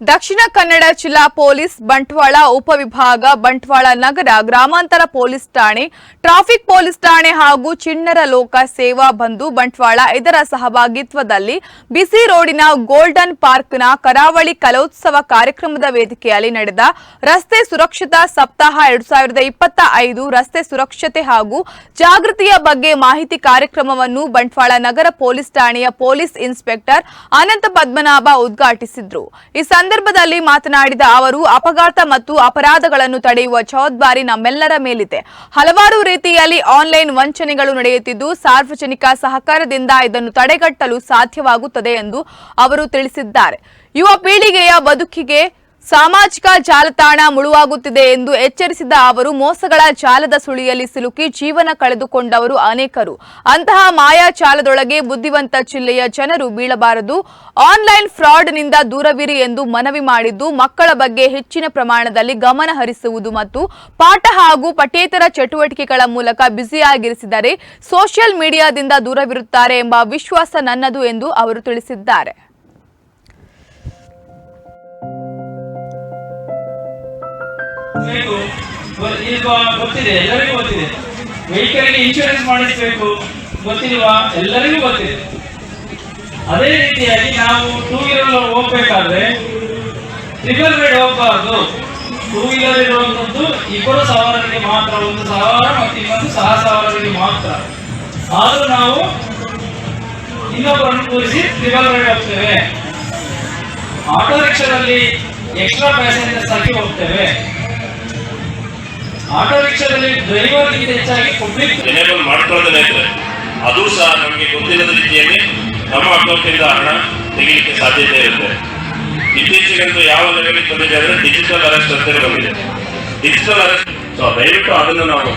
ದಕ್ಷಿಣ ಕನ್ನಡ ಜಿಲ್ಲಾ ಪೊಲೀಸ್ ಬಂಟ್ವಾಳ ಉಪವಿಭಾಗ ಬಂಟ್ವಾಳ ನಗರ ಗ್ರಾಮಾಂತರ ಪೊಲೀಸ್ ಠಾಣೆ, ಟ್ರಾಫಿಕ್ ಪೊಲೀಸ್ ಠಾಣೆ ಹಾಗೂ ಚಿಣ್ಣರ ಲೋಕ ಸೇವಾ ಬಂಧು ಬಂಟ್ವಾಳ ಇದರ ಸಹಭಾಗಿತ್ವದಲ್ಲಿ ಬಿಸಿ ರೋಡಿನ ಗೋಲ್ಡನ್ ಪಾರ್ಕ್ನ ಕರಾವಳಿ ಕಲೋತ್ಸವ ಕಾರ್ಯಕ್ರಮದ ವೇದಿಕೆಯಲ್ಲಿ ನಡೆದ ರಸ್ತೆ ಸುರಕ್ಷತಾ ಸಪ್ತಾಹ ಎರಡು ಸಾವಿರದ ಇಪ್ಪತ್ತ ರಸ್ತೆ ಸುರಕ್ಷತೆ ಹಾಗೂ ಜಾಗೃತಿಯ ಬಗ್ಗೆ ಮಾಹಿತಿ ಕಾರ್ಯಕ್ರಮವನ್ನು ಬಂಟ್ವಾಳ ನಗರ ಪೊಲೀಸ್ ಠಾಣೆಯ ಪೊಲೀಸ್ ಇನ್ಸ್ಪೆಕ್ಟರ್ ಅನಂತ ಪದ್ಮನಾಭ ಉದ್ಘಾಟಿಸಿದ್ರು. ಸಂದರ್ಭದಲ್ಲಿ ಮಾತನಾಡಿದ ಅವರು, ಅಪಘಾತ ಮತ್ತು ಅಪರಾಧಗಳನ್ನು ತಡೆಯುವ ಜವಾಬ್ದಾರಿ ನಮ್ಮೆಲ್ಲರ ಮೇಲಿದೆ. ಹಲವಾರು ರೀತಿಯಲ್ಲಿ ಆನ್ಲೈನ್ ವಂಚನೆಗಳು ನಡೆಯುತ್ತಿದ್ದು, ಸಾರ್ವಜನಿಕ ಸಹಕಾರದಿಂದ ಇದನ್ನು ತಡೆಗಟ್ಟಲು ಸಾಧ್ಯವಾಗುತ್ತದೆ ಎಂದು ಅವರು ತಿಳಿಸಿದ್ದಾರೆ. ಯುವ ಪೀಳಿಗೆಯ ಬದುಕಿಗೆ ಸಾಮಾಜಿಕ ಜಾಲತಾಣ ಮುಳುವಾಗುತ್ತಿದೆ ಎಂದು ಎಚ್ಚರಿಸಿದ ಅವರು, ಮೋಸಗಳ ಜಾಲದ ಸುಳಿಯಲ್ಲಿ ಸಿಲುಕಿ ಜೀವನ ಕಳೆದುಕೊಂಡವರು ಅನೇಕರು. ಅಂತಹ ಮಾಯಾ ಜಾಲದೊಳಗೆ ಬುದ್ಧಿವಂತ ಜಿಲ್ಲೆಯ ಜನರು ಬೀಳಬಾರದು. ಆನ್ಲೈನ್ ಫ್ರಾಡ್ನಿಂದ ದೂರವಿರಿ ಎಂದು ಮನವಿ ಮಾಡಿದ್ದು, ಮಕ್ಕಳ ಬಗ್ಗೆ ಹೆಚ್ಚಿನ ಪ್ರಮಾಣದಲ್ಲಿ ಗಮನ ಹರಿಸುವುದು ಮತ್ತು ಪಾಠ ಹಾಗೂ ಪಠ್ಯೇತರ ಚಟುವಟಿಕೆಗಳ ಮೂಲಕ ಬ್ಯುಸಿಯಾಗಿರಿಸಿದರೆ ಸೋಷಿಯಲ್ ಮೀಡಿಯಾದಿಂದ ದೂರವಿರುತ್ತಾರೆ ಎಂಬ ವಿಶ್ವಾಸ ನನ್ನದು ಎಂದು ಅವರು ತಿಳಿಸಿದ್ದಾರೆ. ಈಗ ಗೊತ್ತಿದೆ, ಎಲ್ಲರಿಗೂ ಗೊತ್ತಿದೆ. ವೆಹಿಕಲ್ಗೆ ಇನ್ಶೂರೆನ್ಸ್ ಮಾಡಿಸಬೇಕು. ಗೊತ್ತಿಲ್ವಾ? ಎಲ್ಲರಿಗೂ ಗೊತ್ತಿದೆ. ಅದೇ ರೀತಿಯಾಗಿ ನಾವು ಟೂ ವೀಲರ್ ಹೋಗ್ಬೇಕಾದ್ರೆ ಟ್ರಿಬಲ್ ರೈಡ್ ಹೋಗಬಾರ್ದು. ಟೂ ವೀಲರ್ ಇರುವಂತದ್ದು ಇಬ್ಬರು ಸವಾರರಿಗೆ ಮಾತ್ರ, ಒಂದು ಸವಾರ ಮತ್ತು ಇನ್ನೊಂದು ಸಹ ಸವಾರರಿಗೆ ಮಾತ್ರ. ಆದರೂ ನಾವು ಇನ್ನೊಬ್ಬರನ್ನು ಕೂರಿಸಿ ಟ್ರಿಬಲ್ ರೈಡ್ ಹೋಗ್ತೇವೆ. ಆಟೋ ರಿಕ್ಷಾದಲ್ಲಿ ಎಕ್ಸ್ಟ್ರಾ ಪ್ಯಾಸೆಂಜರ್ಸ್ ಆಗಿ ಹೋಗ್ತೇವೆ. ಆಟೋ ರಿಕ್ಷಾದಲ್ಲಿ ಡ್ರೈವರ್ಗಿಂತ ಹೆಚ್ಚಾಗಿ ಪಬ್ಲಿಕ್ ಮಾಡ್ಕೊಳ್ಳೋದೇ ಅದು ಸಹ ನಮಗೆ ಗೊತ್ತಿಲ್ಲದ ರೀತಿಯಲ್ಲಿ ನಮ್ಮ ಅಕೌಂಟಿಂದ ಹಣ ತೆಗಿಲಿಕ್ಕೆ ಸಾಧ್ಯತೆ ಇರುತ್ತೆ. ಇತ್ತೀಚೆಗಂತೂ ಯಾವ ಲೆವೆಲ್ಗೆ ಬಂದಿದೆ ಅಂದ್ರೆ ಡಿಜಿಟಲ್ ಅರೆಸ್ಟ್ ಅಂತೇಳಿ ಬಂದಿದೆ. ಡಿಜಿಟಲ್ ಅರೆಸ್ಟ್ ಸೊ ದಯವಿಟ್ಟು ಅದನ್ನು ನಾವು